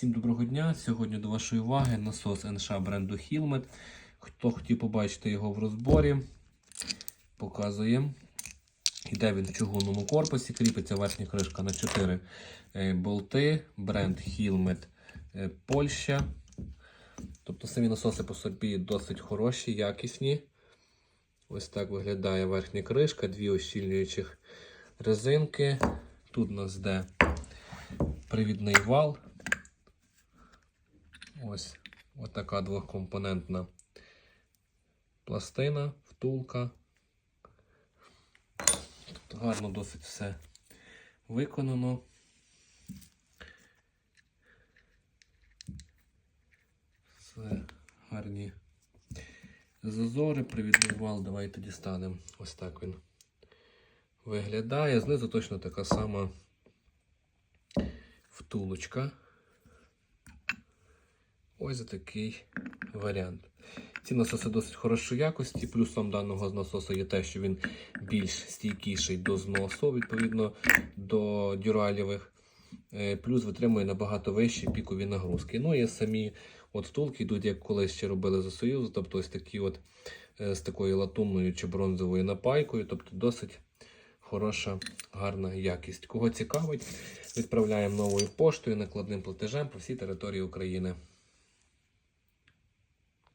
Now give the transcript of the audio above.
Всім доброго дня! Сьогодні до вашої уваги насос НШ бренду Hillmet. Хто хотів побачити його в розборі, показуємо. Йде він в чугунному корпусі, кріпиться верхня кришка на 4 е, болти. Бренд Hillmet е, Польща. Тобто самі насоси по собі досить хороші, якісні. Ось так виглядає верхня кришка, дві ощільнюючих резинки. Тут у нас йде привідний вал. Ось така двохкомпонентна пластина, втулка. Тобто гарно досить все виконано. Все гарні зазори, привідний вал. Давайте дістанемо. Ось так він виглядає. Знизу точно така сама втулочка. Ось такий варіант. Ці насоси досить хорошої якості. Плюсом даного насосу є те, що він більш стійкіший до зносу, відповідно до дюралєвих. Е, Плюс витримує набагато вищі пікові нагрузки. Ну і самі от втулки йдуть, як колись ще робили за Союзу, тобто ось такі от е, з такою латунною чи бронзовою напайкою, тобто досить хороша, гарна якість. Кого цікавить, відправляємо новою поштою накладним платежем по всій території України.